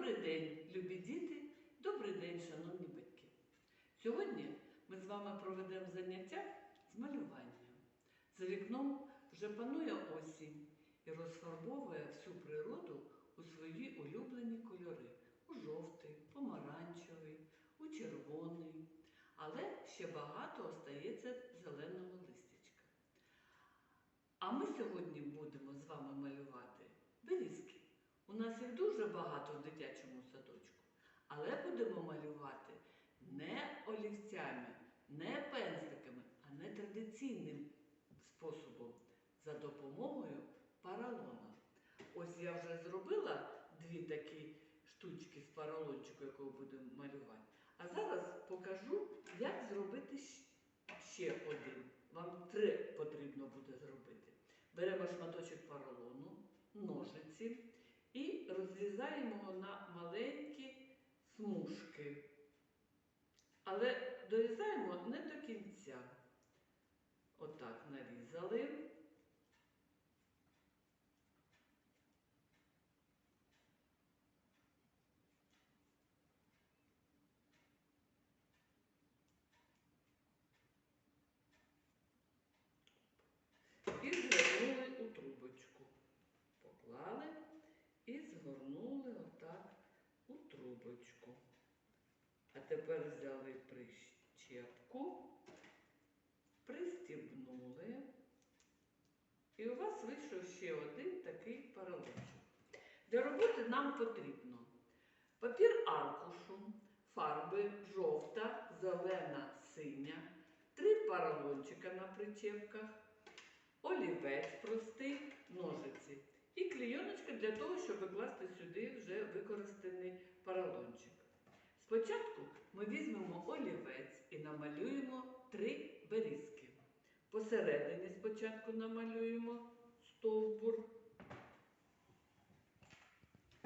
Добрий день, любі діти, добрий день, шановні батьки. Сьогодні ми з вами проведемо заняття з малювання. За вікном вже панує осінь і розфарбовує всю природу у свої улюблені кольори: у жовтий, помаранчевий, у червоний. Але ще багато остається зеленого листячка. А ми сьогодні будемо з вами малювати нас їх дуже багато в дитячому садочку, але будемо малювати не олівцями, не пензликами, а не традиційним способом за допомогою паралона. Ось я вже зробила дві такі штучки з паралончику, якого будемо малювати. А зараз покажу, як зробити ще один. Вам три потрібно буде зробити. Беремо шматочок поролону, ножиці і розрізаємо його на маленькі смужки. Але дорізаємо не до кінця. Отак нарізали. І згорнули у трубочку. Поклали і згорнули отак у трубочку. А тепер взяли прищепку, пристібнули. І у вас вийшов ще один такий паралончик. Для роботи нам потрібно папір аркушу, фарби жовта, зелена, синя, три паралончика на причепках, олівець простий, ножиці і клейоночка для того, щоб викласти сюди паралончик. Спочатку ми візьмемо олівець і намалюємо три берізки. Посередині спочатку намалюємо стовбур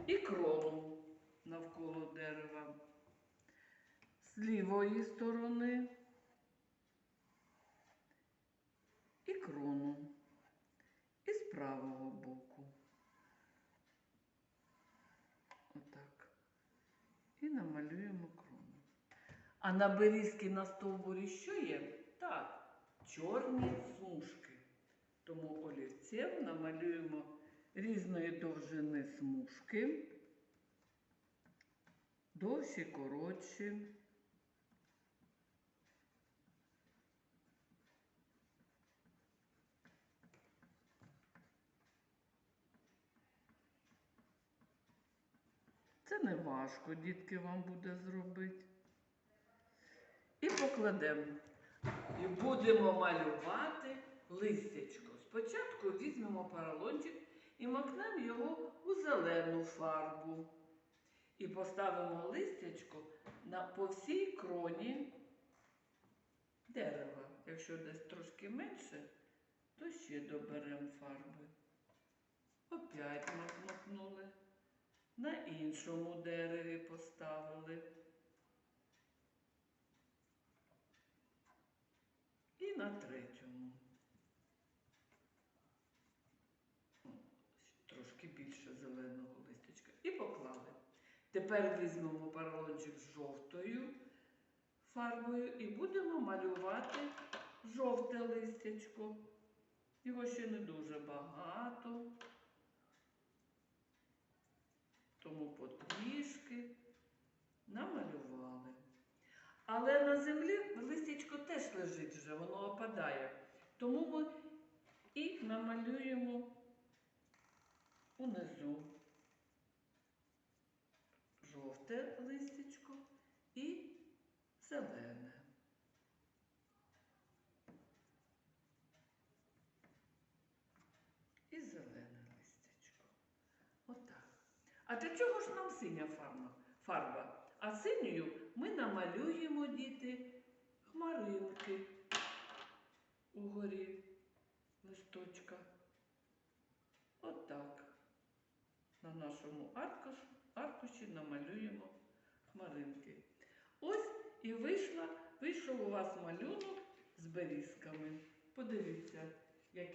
і крону навколо дерева. З лівої сторони і крону. І з правого боку. Отак. І намалюємо крону. А на берізки на стовбурі що є? Так, чорні смужки. Тому олівцем намалюємо різної довжини смужки, довші, коротші. Це не важко, дітки, вам буде зробити. І покладемо. І будемо малювати листячко. Спочатку візьмемо поролончик і макнемо його у зелену фарбу. І поставимо листячко на, по всій кроні дерева. Якщо десь трошки менше, то ще доберемо фарби. Опять макнули. На іншому дереві поставили. На третьому. Трошки більше зеленого листячка. І поклали. Тепер візьмемо поролончик з жовтою фарбою і будемо малювати жовте листячко. Його ще не дуже багато. Тому потрішки намалювали. Але на землі листячко теж лежить вже, воно опадає. Тому ми і намалюємо унизу жовте листячко і зелене. І зелене листячко. Отак. А для чого ж нам синя фарба? А синьою ми намалюємо діти хмаринки угорі листочка. Отак. На нашому аркуш, аркуші намалюємо хмаринки. Ось і вийшла, вийшов у вас малюнок з берізками. Подивіться, який.